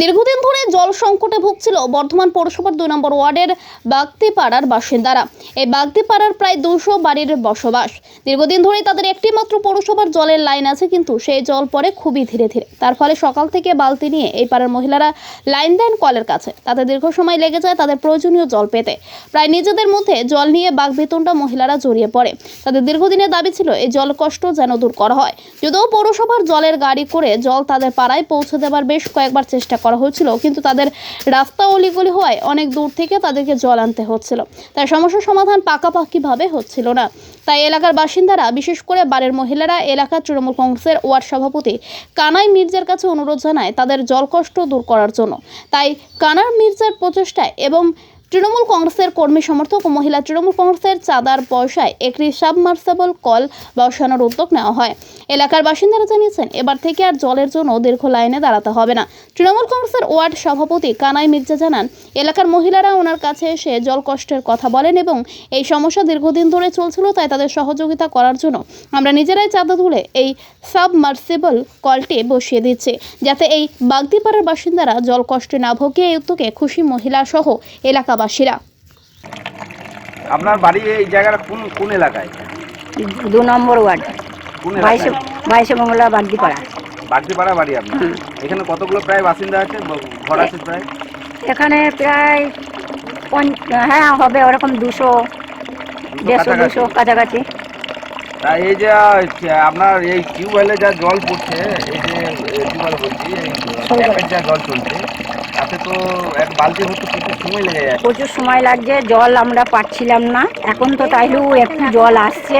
দীর্ঘদিন ধরে জল সংকটে ভুগছিল বর্ধমান পৌরসভার দুই নম্বর ওয়ার্ডের বাগতিপাড়ার বাসিন্দারা। এই বাগতিপাড়ার প্রায় দুশো বাড়ির বসবাস। দীর্ঘদিন ধরে তাদের একটি মাত্র পৌরসভার জলের লাইন আছে, কিন্তু সেই জল পড়ে খুবই ধীরে ধীরে। তার ফলে সকাল থেকে বালতি নিয়ে এই পাড়ার মহিলারা লাইন দেন কলের কাছে। তাতে দীর্ঘ সময় লেগে যায় তাদের প্রয়োজনীয় জল পেতে। প্রায় নিজেদের মধ্যে জল নিয়ে বাগবিতণ্ডা মহিলারা জড়িয়ে পড়ে। তাদের দীর্ঘদিনের দাবি ছিল, এই জল কষ্ট যেন দূর করা হয়। যদিও পৌরসভার জলের গাড়ি করে জল তাদের পাড়ায় পৌঁছে দেওয়ার বেশ কয়েকবার চেষ্টা করা হয়েছিল, কিন্তু তাদের রাস্তা অলিগলি হওয়ায় অনেক দূর থেকে তাদেরকে জল আনতে হচ্ছিল। তাই সমস্যার সমাধান পাকাপাকিভাবে হচ্ছিল না। তাই এলাকার বাসিন্দারা, বিশেষ করে বাড়ির মহিলারা, এলাকার তৃণমূল কংগ্রেসের ওয়ার্ড সভাপতি কানাই মির্জার কাছে অনুরোধ জানায় তাদের জল কষ্ট দূর করার জন্য। তাই কানার মির্জার প্রচেষ্টায় এবং তৃণমূল কংগ্রেসের কর্মী সমর্থক ও মহিলা তৃণমূল কংগ্রেসের চাঁদার পয়সায় একটি সাবমার্সেবল কল বসানোর উদ্যোগ নেওয়া হয়। এলাকার বাসিন্দারা জানিয়েছেন, এবার থেকে আর জলের জন্য দীর্ঘ লাইনে দাঁড়াতে হবে না। তৃণমূল কংগ্রেসের ওয়ার্ড সভাপতি কানাই মির্জা জানান, এলাকার মহিলারা ওনার কাছে এসে জল কষ্টের কথা বলেন এবং এই সমস্যা দীর্ঘদিন ধরে চলছিল, তাই তাদের সহযোগিতা করার জন্য আমরা নিজেরাই চাঁদা তুলে এই সাবমার্সিবল কলটি বসিয়ে দিচ্ছি, যাতে এই বাগদিপাড়ার বাসিন্দারা জল কষ্টে না ভোগে। এই উদ্যোগে খুশি মহিলা সহ এলাকাবাসীরা আপনার বাড়ি এই জায়গাটা কোন কোন এলাকায়? দু নম্বর ওয়ার্ড। বাইশে বাইশে মঙ্গলা বাগদিপাড়া। বাগদিপাড়া বাড়ি আপনার? এখানে কতগুলো প্রায় বাসিন্দা আছে? ঘর আছে প্রায়? এখানে প্রায় হ্যাঁ হবে ওরকম দুশো দেড়শো। দুশো কাছাকাছি। তা এই যে আপনার এই টিউবওয়েলে যা জল পড়ছে এই যে টিউবওয়েল বলছি এই যা জল চলছে তাতে তো এক বালতি হতে প্রচুর সময় লেগে যায় প্রচুর সময় লাগছে জল আমরা পাচ্ছিলাম না। এখন তো তাইলেও একটু জল আসছে।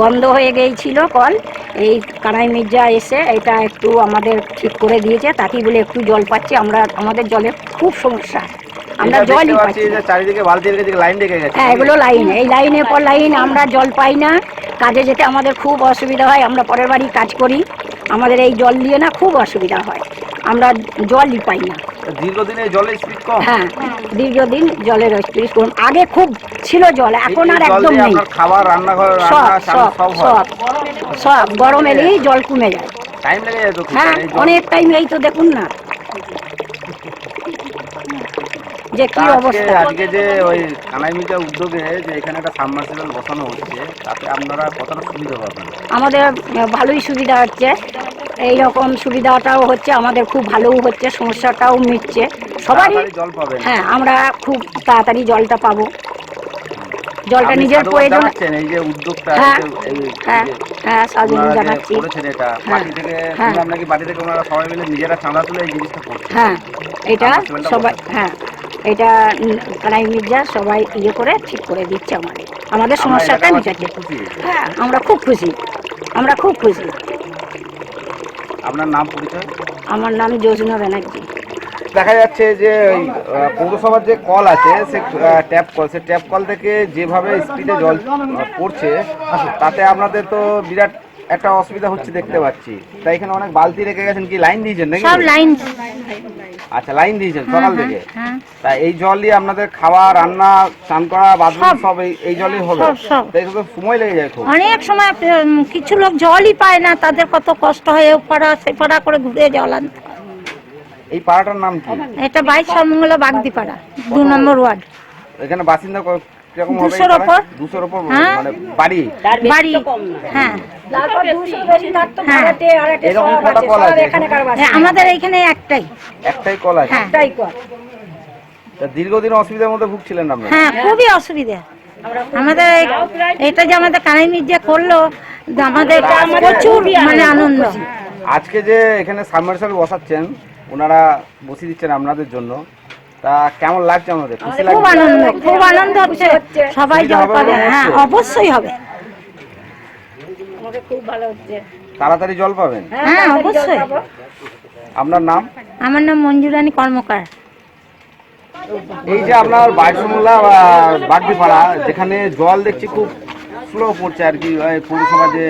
বন্ধ হয়ে গিয়েছিল কল। এই কানাই মির্জা এসে এটা একটু আমাদের ঠিক করে দিয়েছে। তাতেই বলে একটু জল পাচ্ছি আমরা আমাদের জলের খুব সমস্যা। আমরা জলই পাচ্ছি পাচ্ছি না। যে চারিদিকে বালতি রেখে লাইন রেখে গেছে। হ্যাঁ এগুলো লাইন। এই লাইনের পর লাইন আমরা জল পাই না। কাজে যেতে আমাদের খুব অসুবিধা হয়। আমরা পরের বাড়ি কাজ করি। আমাদের এই জল দিয়ে না খুব অসুবিধা হয়। আমরা জলই পাই না। দীর্ঘদিনে জলের স্পিড কম? হ্যাঁ দীর্ঘদিন জলের স্ত্রী আগে খুব ছিল জল এখন আর একদম নেই। খাবার রান্নাঘর সব রান্না সব সব সব গরম এলেই জল কমে যায়। টাইম লেগে যায় তো হ্যাঁ অনেক টাইম এই তো দেখুন না। যে কি অবস্থা। আজকে যে ওই কানাই মিটার উদ্যোগে যে এখানে একটা সাবমার্সিবল বসানো হচ্ছে তাতে আপনারা কতটা সুবিধা পাবেন? আমাদের ভালোই সুবিধা হচ্ছে। এই রকম সুবিধাটাও হচ্ছে আমাদের খুব ভালোও হচ্ছে সমস্যাটাও মিটছে। সবারই হ্যাঁ আমরা খুব তাড়াতাড়ি জলটা পাবো। জলটা নিজের প্রয়োজন এই যে উদ্যোগটা হ্যাঁ, হ্যাঁ হ্যাঁ সাজু ওনারা জানাচ্ছি। করেছেন এটা হ্যাঁ, মাটি থেকে হ্যাঁ। শুনলাম নাকি থেকে ওনারা সবাই মিলে নিজেরা চাঁদা তুলে এই জিনিসটা করছে হ্যাঁ এটা সবাই হ্যাঁ এটা কানাই মির্জা সবাই ইয়ে করে ঠিক করে দিচ্ছে আমাদের। আমাদের সমস্যাটা মিটাচ্ছে। হ্যাঁ আমরা খুব খুশি। আমরা খুব খুশি। আপনার নাম পরিচয়? আমার নাম যোজনা ব্যানার্জি। দেখা যাচ্ছে যে ওই, পৌরসভার যে কল আছে সে ট্যাপ কল সে ট্যাপ কল থেকে যেভাবে স্পিডে জল পড়ছে তাতে আপনাদের তো বিরাট একটা অসুবিধা হচ্ছে দেখতে পাচ্ছি। তাই এখানে অনেক বালতি রেখে গেছেন কি? লাইন দিয়েছেন নাকি? সব লাইন আচ্ছা লাইন দিয়েছেন সকাল থেকে? হ্যাঁ। তা এই জল দিয়ে আপনাদের খাওয়া রান্না স্নান করা বাথরুম সব। এই- জলই হবে। তাই তো সময় লেগে যায় খুব। অনেক সময় কিছু লোক জলই পায় না তাদের কত কষ্ট হয় এ পাড়া সে পাড়া করে ঘুরে জল আনতে। এই পাড়াটার নাম কি? এটা বাইশ সর্বমঙ্গলা বাগদিপাড়া দু নম্বর ওয়ার্ড। এখানে বাসিন্দা দুশোর ওপর। দুশোর ওপর। মানে বাড়ি। বাড়ি। হ্যাঁ। আমাদের এইখানে একটাই। একটাই কল আছে? হ্যাঁ। তা দীর্ঘদিন অসুবিধার মধ্যে ভুগছিলেন হ্যাঁ খুবই অসুবিধা। আমাদের এই- এটা যে আমাদের কানাই মির্জা করল আমাদের প্রচুর মানে আনন্দ। আজকে যে এখানে সাবমার্সাল বসাচ্ছেন ওনারা বসিয়ে দিচ্ছেন আপনাদের জন্য। তা কেমন লাগছে আমাদের? খুব আনন্দ খুব আনন্দ হচ্ছে। সবাই জল পাবে। হ্যাঁ অবশ্যই হবে। তাড়াতাড়ি জল পাবেন? হ্যাঁ অবশ্যই। আপনার নাম? আমার নাম মঞ্জুরানী কর্মকার। এই যে আপনার বাইশমুল্লা বাগদিপাড়া যেখানে জল দেখছি খুব স্লো পড়ছে আর কি ওই পৌরসভা যে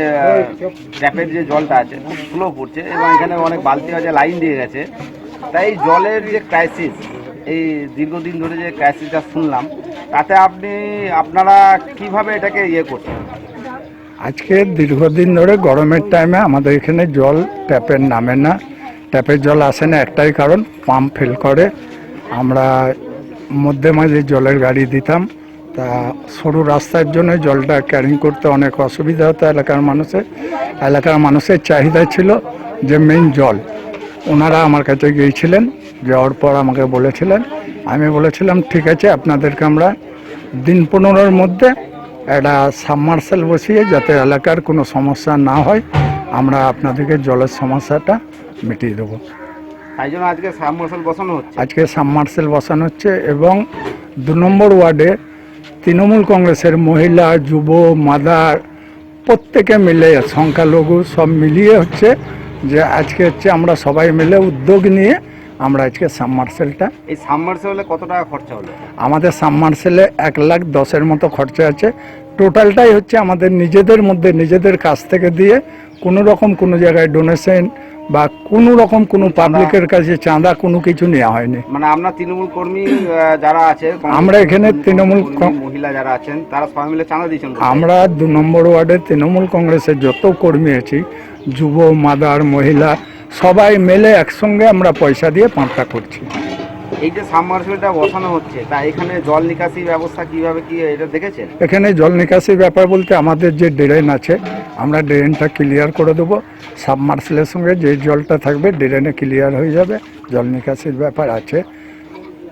ট্যাপের যে জলটা আছে খুব স্লো পড়ছে এবং এখানে অনেক বালতি আছে লাইন দিয়ে গেছে। তাই জলের যে ক্রাইসিস এই দীর্ঘদিন ধরে যে ক্রাইসিসটা শুনলাম, তাতে আপনি, আপনারা কীভাবে এটাকে ইয়ে করছেন? আজকে দীর্ঘদিন ধরে গরমের টাইমে আমাদের এখানে জল ট্যাপের নামে না। ট্যাপের জল আসে না, একটাই কারণ পাম্প ফেল করে। আমরা মধ্যে মাঝে জলের গাড়ি দিতাম। তা সরু রাস্তার জন্য জলটা ক্যারিং করতে অনেক অসুবিধা হতো এলাকার মানুষের এলাকার মানুষের চাহিদা ছিল যে মেইন জল। ওনারা আমার কাছে গিয়েছিলেন। যাওয়ার পর আমাকে বলেছিলেন আমি বলেছিলাম ঠিক আছে আপনাদেরকে আমরা দিন পনেরোর মধ্যে একটা সাবমার্সেল বসিয়ে যাতে এলাকার কোনো সমস্যা না হয় আমরা আপনাদেরকে জলের সমস্যাটা মিটিয়ে দেবো। তাই জন্য আজকে সাবমার্শাল বসানো হচ্ছে। আজকে সাবমার্সেল বসানো হচ্ছে এবং দু নম্বর ওয়ার্ডে তৃণমূল কংগ্রেসের মহিলা যুব মাদার প্রত্যেকে মিলে সংখ্যালঘু সব মিলিয়ে হচ্ছে যে আজকে হচ্ছে আমরা সবাই মিলে উদ্যোগ নিয়ে আমরা আজকে সাবমার্সেলটা এই সাবমার্শালে কত টাকা খরচা হলো? আমাদের সাবমার্সেলে এক লাখ দশের মতো খরচা আছে। টোটালটাই হচ্ছে আমাদের নিজেদের মধ্যে নিজেদের কাছ থেকে দিয়ে কোনো রকম কোনো জায়গায় ডোনেশন বা কোনো রকম কোনো পাবলিকের কাছে চাঁদা কোনো কিছু নেওয়া হয়নি। মানে আপনার তৃণমূল কর্মী যারা আছে আমরা এখানে তৃণমূল মহিলা যারা আছেন তারা সবাই মিলে চাঁদা দিয়েছেন আমরা দু নম্বর ওয়ার্ডে তৃণমূল কংগ্রেসের যত কর্মী আছি যুব মাদার মহিলা সবাই মিলে একসঙ্গে আমরা পয়সা দিয়ে পাঁচটা করছি। এই যে সাবমার্শালটা বসানো হচ্ছে তা এখানে জল নিকাশি ব্যবস্থা কীভাবে কি এটা দেখেছেন? এখানে জল নিকাশির ব্যাপার বলতে আমাদের যে ড্রেন আছে আমরা ড্রেনটা ক্লিয়ার করে দেবো। সাবমার্সেলের সঙ্গে যে জলটা থাকবে ড্রেনে ক্লিয়ার হয়ে যাবে জল নিকাশির ব্যাপার আছে।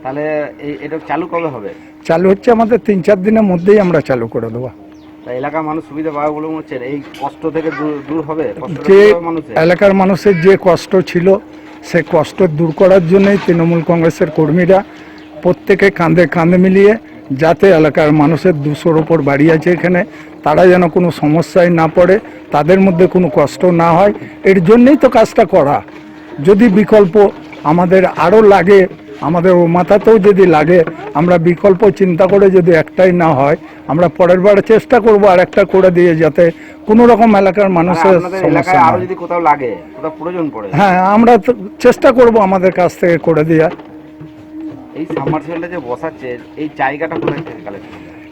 তাহলে এই এটা চালু কবে হবে? চালু হচ্ছে আমাদের তিন চার দিনের মধ্যেই আমরা চালু করে দেবো। এলাকার মানুষ সুবিধা পাবে বলে মনে হচ্ছে। এই কষ্ট থেকে দূর হবে? যে এলাকার মানুষের যে কষ্ট ছিল সে কষ্ট দূর করার জন্যই তৃণমূল কংগ্রেসের কর্মীরা প্রত্যেকে কাঁধে কাঁধে মিলিয়ে যাতে এলাকার মানুষের দুশোর ওপর বাড়ি আছে এখানে তারা যেন কোনো সমস্যায় না পড়ে তাদের মধ্যে কোনো কষ্ট না হয় এর জন্যই তো কাজটা করা। যদি বিকল্প আমাদের আরও লাগে আমাদের ও মাথাতেও যদি লাগে আমরা বিকল্প চিন্তা করে যদি একটাই না হয় আমরা পরের বার চেষ্টা করব আর একটা করে দিয়ে যাতে কোনো রকম এলাকার মানে মানুষের সমস্যা আরও যদি কোথাও লাগে কোথাও প্রয়োজন পড়ে। হ্যাঁ আমরা চেষ্টা করব আমাদের কাছ থেকে করে দেওয়ার এই সাবমার্সিবলটা যে বসাচ্ছে এই জায়গাটা কোথায় থেকে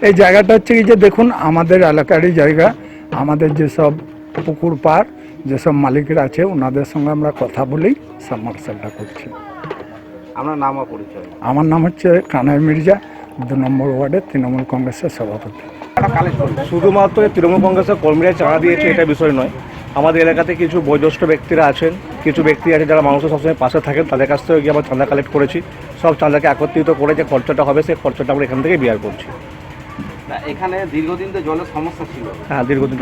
এই জায়গাটা হচ্ছে কি যে দেখুন আমাদের এলাকারই জায়গা। আমাদের যেসব পুকুর পার যেসব মালিকরা আছে ওনাদের সঙ্গে আমরা কথা বলেই সাবমার্সেলটা করছি। আমরা নাম ও পরিচয়? আমার নাম হচ্ছে কানাই মির্জা দু নম্বর ওয়ার্ডের তৃণমূল কংগ্রেসের সভাপতি। শুধুমাত্র তৃণমূল কংগ্রেসের কর্মীরা চাঁদা দিয়েছে এটা বিষয় নয়। আমাদের এলাকাতে কিছু বয়োজ্যেষ্ঠ ব্যক্তিরা আছেন কিছু ব্যক্তি আছে যারা মানুষের সবসময় পাশে থাকেন তাদের কাছ থেকে গিয়ে আমরা চাঁদা কালেক্ট করেছি। সব চাঁদাকে একত্রিত করে যে খরচাটা হবে সেই খরচাটা আমরা এখান থেকে বিয়ার করছি। এখানে দীর্ঘদিন তো জলের সমস্যা ছিল। হ্যাঁ দীর্ঘদিন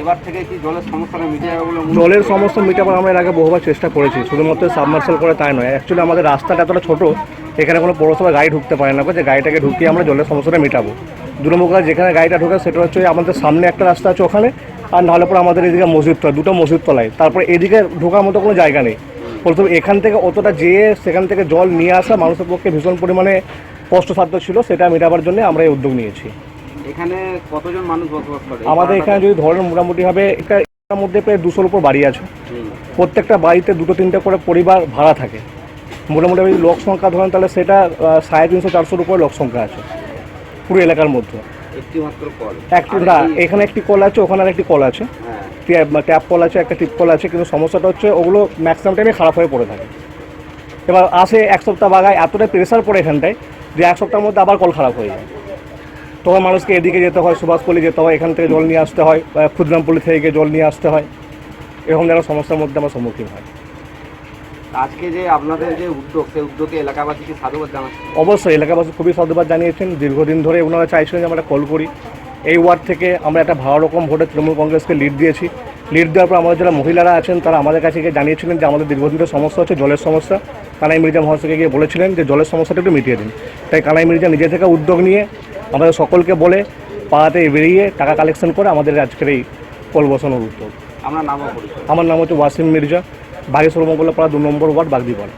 এবার থেকে কি জলের সমস্যাটা মিটে যাবে বলে জলের সমস্যা মেটাবার আমরা এর আগে বহুবার চেষ্টা করেছি শুধুমাত্র সাবমার্সাল করে তাই নয়। অ্যাকচুয়ালি আমাদের রাস্তাটা এতটা ছোট এখানে কোনো পৌরসভা গাড়ি ঢুকতে পারে না। যে গাড়িটাকে ঢুকিয়ে আমরা জলের সমস্যাটা মেটাবো। দু নম্বর যেখানে গাড়িটা ঢোকে সেটা হচ্ছে আমাদের সামনে একটা রাস্তা আছে ওখানে আর নাহলে পরে আমাদের এদিকে মসজিদ তলায় দুটো মসজিদ তলায় তারপরে এদিকে ঢোকার মতো কোনো জায়গা নেই। প্রথমে এখান থেকে অতটা যেয়ে সেখান থেকে জল নিয়ে আসা মানুষের পক্ষে ভীষণ পরিমাণে কষ্টসাধ্য ছিল সেটা মেটাবার জন্য আমরা এই উদ্যোগ নিয়েছি। এখানে কতজন মানুষ বসবাস করে? আমাদের এখানে যদি ধরেন মোটামুটিভাবে একটা মধ্যে প্রায় দুশোর উপর বাড়ি আছে। প্রত্যেকটা বাড়িতে দুটো তিনটে করে পরিবার ভাড়া থাকে। মোটামুটি যদি লোক সংখ্যা ধরেন তাহলে সেটা সাড়ে তিনশো চারশোর উপরে লোক সংখ্যা আছে। পুরো এলাকার মধ্যে। একটি না এখানে একটি কল আছে ওখানে একটি কল আছে। হ্যাঁ। ট্যাপ ট্যাপ কল আছে একটা টিপ কল আছে কিন্তু সমস্যাটা হচ্ছে ওগুলো ম্যাক্সিমাম টাইমে খারাপ হয়ে পড়ে থাকে। এবার আসে এক সপ্তাহ বাগায় এতটাই প্রেশার পড়ে এখানটায় যে এক সপ্তাহের মধ্যে আবার কল খারাপ হয়ে যায়। তখন মানুষকে এদিকে যেতে হয় সুভাষপল্লি যেতে হয় এখান থেকে জল নিয়ে আসতে হয় বা ক্ষুদ্রামপল্লি থেকে জল নিয়ে আসতে হয়। এরকম যেন সমস্যার মধ্যে আমার সম্মুখীন হয়। আজকে যে আপনাদের যে উদ্যোগ সেই উদ্যোগে এলাকাবাসীকে সাধুবাদ জানাচ্ছেন অবশ্যই এলাকাবাসী খুবই সাধুবাদ জানিয়েছেন। দীর্ঘদিন ধরে ওনারা চাইছেন যে আমরা কল করি। এই ওয়ার্ড থেকে আমরা একটা ভালো রকম ভোটে তৃণমূল কংগ্রেসকে লিড দিয়েছি। লিড দেওয়ার পর আমাদের যারা মহিলারা আছেন তারা আমাদের কাছে গিয়ে জানিয়েছিলেন যে আমাদের দীর্ঘদিন ধরে সমস্যা হচ্ছে জলের সমস্যা। কানাই মির্জা মহাশয়কে গিয়ে বলেছিলেন যে জলের সমস্যাটা একটু মিটিয়ে দিন। তাই কানাই মির্জা নিজে থেকে উদ্যোগ নিয়ে আমাদের সকলকে বলে পাড়াতে বেরিয়ে টাকা কালেকশন করে আমাদের আজকের এই কল বসানোর উদ্যোগ। নাম আমার নাম হচ্ছে ওয়াসিম মির্জা বাগেশ্বর মঙ্গলপাড়া দু নম্বর ওয়ার্ড বাগদিপাড়া।